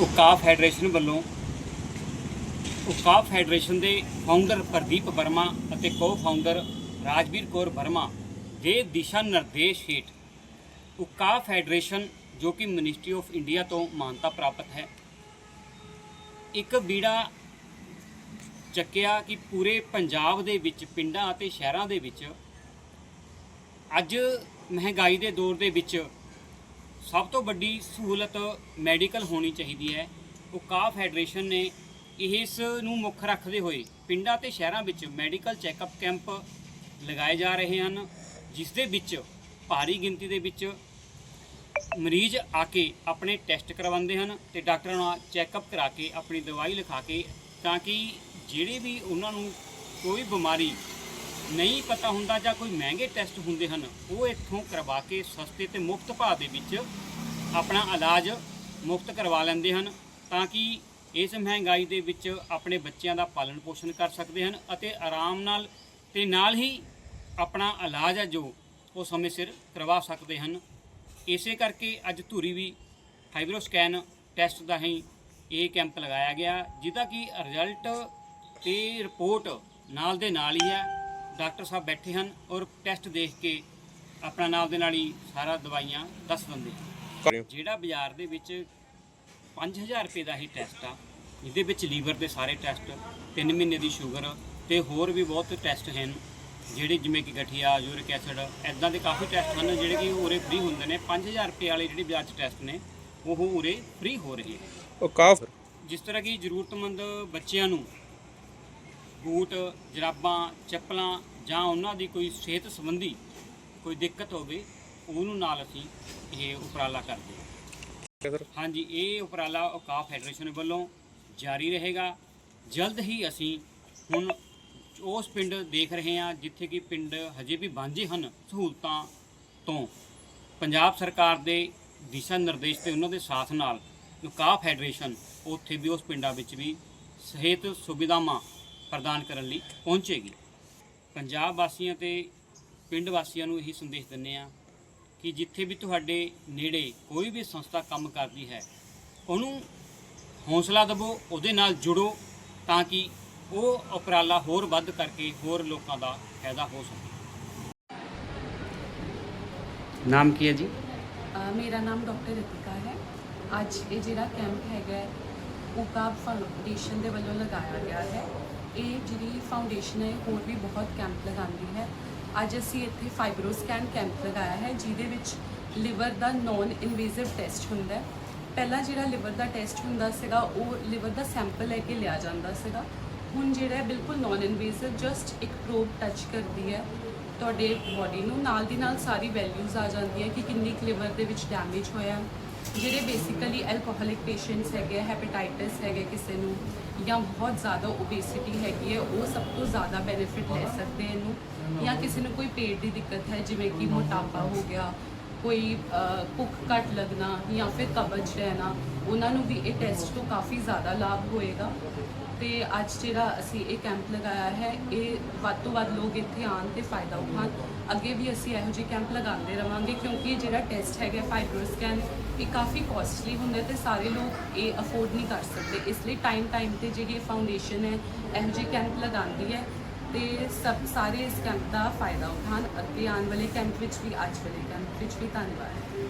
ਉਕਾਫ federation ਵੱਲੋਂ ਉਕਾਫ federation ਦੇ ਫਾਊਂਡਰ ਪ੍ਰਦੀਪ ਵਰਮਾ ਅਤੇ ਕੋ-ਫਾਊਂਡਰ ਰਾਜਵੀਰ ਕੌਰ ਵਰਮਾ ਦੇ ਦਿਸ਼ਾ ਨਿਰਦੇਸ਼ ਹੇਠ ਉਕਾਫ ਫੈਡਰੇਸ਼ਨ ਜੋ ਕਿ ਮਿਨਿਸਟਰੀ ਆਫ ਇੰਡੀਆ ਤੋਂ ਮਾਨਤਾ ਪ੍ਰਾਪਤ ਹੈ। ਇੱਕ ਬੀੜਾ ਚੱਕਿਆ ਕਿ ਪੂਰੇ ਪੰਜਾਬ ਦੇ ਵਿੱਚ, ਪਿੰਡਾਂ ਅਤੇ ਸ਼ਹਿਰਾਂ ਦੇ ਵਿੱਚ ਅੱਜ ਮਹਿੰਗਾਈ ਦੇ ਦੌਰ ਦੇ ਵਿੱਚ ਸਭ ਤੋਂ ਵੱਡੀ ਸਹੂਲਤ ਮੈਡੀਕਲ ਹੋਣੀ ਚਾਹੀਦੀ ਹੈ। ਉਹ ਉਕਾਫ ਫੈਡਰੇਸ਼ਨ ਨੇ ਇਸ ਨੂੰ ਮੁੱਖ ਰੱਖਦੇ ਹੋਏ ਪਿੰਡਾਂ ਤੇ ਸ਼ਹਿਰਾਂ ਵਿੱਚ ਮੈਡੀਕਲ ਚੈੱਕਅਪ ਕੈਂਪ ਲਗਾਏ ਜਾ ਰਹੇ ਹਨ, ਜਿਸ ਦੇ ਵਿੱਚ ਭਾਰੀ ਗਿਣਤੀ ਦੇ ਵਿੱਚ ਮਰੀਜ਼ ਆ ਕੇ ਆਪਣੇ ਟੈਸਟ ਕਰਵਾਉਂਦੇ ਹਨ ਤੇ ਡਾਕਟਰਾਂ ਨਾਲ ਚੈੱਕਅਪ ਕਰਾ ਕੇ ਆਪਣੀ ਦਵਾਈ ਲਿਖਾ ਕੇ ਤਾਂ ਕਿ ਜਿਹੜੇ ਵੀ ਉਹਨਾਂ ਨੂੰ ਕੋਈ ਬਿਮਾਰੀ ਨਹੀਂ ਪਤਾ ਹੁੰਦਾ ਜਾਂ ਕੋਈ ਮਹਿੰਗੇ ਟੈਸਟ ਹੁੰਦੇ ਹਨ, ਉਹ ਇੱਥੋਂ ਕਰਵਾ ਕੇ ਸਸਤੇ ਤੇ ਮੁਫਤ ਭਾਅ ਦੇ ਵਿੱਚ ਆਪਣਾ ਇਲਾਜ ਮੁਫਤ ਕਰਵਾ ਲੈਂਦੇ ਹਨ ਤਾਂ ਕਿ ਇਸ ਮਹਿੰਗਾਈ ਦੇ ਵਿੱਚ ਆਪਣੇ ਬੱਚਿਆਂ ਦਾ ਪਾਲਣ ਪੋਸ਼ਣ ਕਰ ਸਕਦੇ ਹਨ ਅਤੇ ਆਰਾਮ ਨਾਲ ਤੇ ਨਾਲ ਹੀ ਆਪਣਾ ਇਲਾਜ ਹੈ ਜੋ ਉਹ ਸਮੇਂ ਸਿਰ ਕਰਵਾ ਸਕਦੇ ਹਨ। ਇਸੇ ਕਰਕੇ ਅੱਜ ਧੂਰੀ ਵੀ ਫਾਈਬਰੋ ਸਕੈਨ ਟੈਸਟ ਦਾ ਹੀ ਇਹ ਕੈਂਪ ਲਗਾਇਆ ਗਿਆ ਜਿਹਦਾ ਕਿ ਰਿਜ਼ਲਟ ਤੇ ਰਿਪੋਰਟ ਨਾਲ ਦੇ ਨਾਲ ਹੀ ਹੈ। ਡਾਕਟਰ ਸਾਹਿਬ ਬੈਠੇ ਹਨ ਔਰ ਟੈਸਟ ਦੇਖ ਕੇ ਆਪਣਾ ਨਾਲ ਦੇ ਨਾਲ ਹੀ ਸਾਰਾ ਦਵਾਈਆਂ ਦੱਸ ਦਿੰਦੇ ਹਨ। ਜਿਹੜਾ ਬਾਜ਼ਾਰ ਦੇ ਵਿੱਚ 5000 ਰੁਪਏ ਦਾ ਹੀ ਟੈਸਟ ਆ ਜਿਹਦੇ ਵਿੱਚ ਲੀਵਰ ਦੇ ਸਾਰੇ ਟੈਸਟ 3 ਮਹੀਨੇ ਦੀ ਸ਼ੂਗਰ ਤੇ ਹੋਰ ਵੀ ਬਹੁਤ ਟੈਸਟ ਹਨ। ਜਿਹੜੇ ਜਿਵੇਂ ਕਿ ਗਠੀਆ ਯੂਰਿਕ ਐਸਿਡ ਐਦਾਂ ਦੇ ਕਾਫੀ ਟੈਸਟ ਹਨ ਜਿਹੜੇ ਕਿ ਉਰੇ ਫ੍ਰੀ ਹੁੰਦੇ ਨੇ। 5000 ਰੁਪਏ ਵਾਲੇ ਜਿਹੜੇ 'ਚ ਟੈਸਟ ਨੇ ਉਹ ਉਰੇ ਫ੍ਰੀ ਹੋ ਰਹੇ ਹਨ ਉਕਾਫ ਜਿਸ ਤਰ੍ਹਾਂ ਕਿ ਜ਼ਰੂਰਤਮੰਦ ਬੱਚਿਆਂ ਨੂੰ ਬੂਟ ਜਰਾਬਾਂ ਚੱਪਲਾਂ ਜਾਂ ਉਹਨਾਂ ਦੀ ਕੋਈ ਸਿਹਤ ਸੰਬੰਧੀ ਕੋਈ ਦਿੱਕਤ ਹੋਵੇ ਉਹਨੂੰ ਨਾਲ ਅਸੀਂ ਇਹ ਉਪਰਾਲਾ ਕਰਦੇ ਹਾਂ। ਸਰ ਹਾਂਜੀ ਇਹ ਉਪਰਾਲਾ ਔਕਾਫ ਫੈਡਰੇਸ਼ਨ ਵੱਲੋਂ ਜਾਰੀ ਰਹੇਗਾ। ਜਲਦ ਹੀ ਅਸੀਂ ਹੁਣ ਉਸ ਪਿੰਡ ਦੇਖ ਰਹੇ ਹਾਂ ਜਿੱਥੇ ਕਿ ਪਿੰਡ ਹਜੇ ਵੀ ਵਾਂਝੇ ਹਨ ਸਹੂਲਤਾਂ ਤੋਂ। ਪੰਜਾਬ ਸਰਕਾਰ ਦੇ ਦਿਸ਼ਾ ਨਿਰਦੇਸ਼ ਤੇ ਉਹਨਾਂ ਦੇ ਸਾਥ ਨਾਲ ਔਕਾਫ ਫੈਡਰੇਸ਼ਨ ਉੱਥੇ ਵੀ ਉਸ ਪਿੰਡਾਂ ਵਿੱਚ ਵੀ ਸਿਹਤ ਸੁਵਿਧਾਵਾਂ ਪ੍ਰਦਾਨ ਕਰਨ ਲਈ ਪਹੁੰਚੇਗੀ। ਪੰਜਾਬ ਵਾਸੀਆਂ ਤੇ ਪਿੰਡ ਵਾਸੀਆਂ ਨੂੰ ਇਹੀ ਸੰਦੇਸ਼ ਦਿੰਦੇ ਆ ਕਿ ਜਿੱਥੇ ਵੀ ਤੁਹਾਡੇ ਨੇੜੇ ਕੋਈ ਵੀ ਸੰਸਥਾ ਕੰਮ ਕਰਦੀ ਹੈ, ਉਹਨੂੰ ਹੌਸਲਾ ਦਿਵੋ, ਉਹਦੇ ਨਾਲ ਜੁੜੋ ਤਾਂ ਕਿ ਉਹ ਉਪਰਾਲਾ ਹੋਰ ਵੱਧ ਕਰਕੇ ਹੋਰ ਲੋਕਾਂ ਦਾ ਫਾਇਦਾ ਹੋ ਸਕੇ। ਨਾਮ ਕੀ ਹੈ ਜੀ? ਮੇਰਾ ਨਾਮ ਡਾਕਟਰ ਰਿਤਿਕਾ ਹੈ। ਅੱਜ ਇਹ ਜਿਹੜਾ ਕੈਂਪ ਹੈਗਾ ਉਕਾਬ ਫਾਊਂਡੇਸ਼ਨ ਦੇ ਵੱਲੋਂ ਲਗਾਇਆ ਗਿਆ ਹੈ। ਇਹ ਜਿਹੜੀ ਫਾਊਂਡੇਸ਼ਨ ਹੈ ਹੋਰ ਵੀ ਬਹੁਤ ਕੈਂਪ ਲਗਾਉਂਦੀ ਹੈ। ਅੱਜ ਅਸੀਂ ਇੱਥੇ ਫਾਈਬਰੋ ਸਕੈਨ ਕੈਂਪ ਲਗਾਇਆ ਹੈ ਜਿਹਦੇ ਵਿੱਚ ਲਿਵਰ ਦਾ ਨੋਨ ਇਨਵੇਸਿਵ ਟੈਸਟ ਹੁੰਦਾ ਹੈ। ਪਹਿਲਾਂ ਜਿਹੜਾ ਲਿਵਰ ਦਾ ਟੈਸਟ ਹੁੰਦਾ ਸੀਗਾ ਉਹ ਲਿਵਰ ਦਾ ਸੈਂਪਲ ਲੈ ਕੇ ਲਿਆ ਜਾਂਦਾ ਸੀਗਾ। ਹੁਣ ਜਿਹੜਾ ਬਿਲਕੁਲ ਨੋਨ ਇਨਵੇਸਿਵ ਜਸਟ ਇੱਕ ਪ੍ਰੋਬ ਟੱਚ ਕਰਦੀ ਹੈ ਤੁਹਾਡੇ ਬਾਡੀ ਨੂੰ। ਨਾਲ ਦੀ ਨਾਲ ਸਾਰੀ ਵੈਲਿਊਜ਼ ਆ ਜਾਂਦੀ ਹੈ ਕਿ ਕਿੰਨੀ ਲਿਵਰ ਦੇ ਵਿੱਚ ਡੈਮੇਜ ਹੋਇਆ। ਜਿਹੜੇ ਬੇਸਿਕਲੀ ਐਲਕੋਹਲਿਕ ਪੇਸ਼ੈਂਟਸ ਹੈਗੇ ਹੈਪੇਟਾਈਟਿਸ ਹੈਗੇ ਕਿਸੇ ਨੂੰ ਜਾਂ ਬਹੁਤ ਜ਼ਿਆਦਾ ਓਬੇਸਿਟੀ ਹੈਗੀ ਹੈ ਉਹ ਸਭ ਤੋਂ ਜ਼ਿਆਦਾ ਬੈਨੀਫਿਟ ਲੈ ਸਕਦੇ ਇਹਨੂੰ। ਜਾਂ ਕਿਸੇ ਨੂੰ ਕੋਈ ਪੇਟ ਦੀ ਦਿੱਕਤ ਹੈ ਜਿਵੇਂ ਕਿ ਮੋਟਾਪਾ ਹੋ ਗਿਆ ਕੋਈ ਅ, ਭੁੱਖ ਘੱਟ ਲੱਗਣਾ ਜਾਂ ਫਿਰ ਕਬਜ਼ ਰਹਿਣਾ ਉਹਨਾਂ ਨੂੰ ਵੀ ਇਹ ਟੈਸਟ ਤੋਂ ਕਾਫੀ ਜ਼ਿਆਦਾ ਲਾਭ ਹੋਏਗਾ। ਤੇ ਅੱਜ ਜਿਹੜਾ ਅਸੀਂ ਇਹ ਕੈਂਪ ਲਗਾਇਆ ਹੈ, ਇਹ ਵੱਧ ਤੋਂ ਵੱਧ ਲੋਕ ਇੱਥੇ ਆਉਣ ਤੇ ਫਾਇਦਾ ਉਠਾਉਣ। ਅੱਗੇ ਵੀ ਅਸੀਂ ਇਹੋ ਜਿਹੇ ਕੈਂਪ ਲਗਾਉਂਦੇ ਰਵਾਂਗੇ, ਕਿਉਂਕਿ ਜਿਹੜਾ ਟੈਸਟ ਹੈਗਾ ਫਾਈਬਰੋ ਸਕੈਨ ਇਹ ਕਾਫੀ ਕਾਸਟਲੀ ਹੁੰਦਾ ਤੇ ਸਾਰੇ ਲੋਕ ਇਹ ਅਫੋਰਡ ਨਹੀਂ ਕਰ ਸਕਦੇ। ਇਸ ਲਈ ਟਾਈਮ ਟਾਈਮ ਤੇ ਜਿਹੜੀ ਇਹ ਫਾਊਂਡੇਸ਼ਨ ਹੈ, ਇਹੋ ਜਿਹੇ ਕੈਂਪ ਲਗਾਉਂਦੀ ਹੈ ਤੇ ਸਭ ਸਾਰੇ ਇਸ ਕੈਂਪ ਦਾ ਫਾਇਦਾ ਉਠਾਉਣ। ਅੱਗੇ ਆਉਣ ਵਾਲੇ ਕੈਂਪ ਵਿੱਚ ਵੀ, ਅੱਜ ਵਾਲੇ ਕੈਂਪ ਵਿੱਚ ਵੀ ਧੰਨਵਾਦ।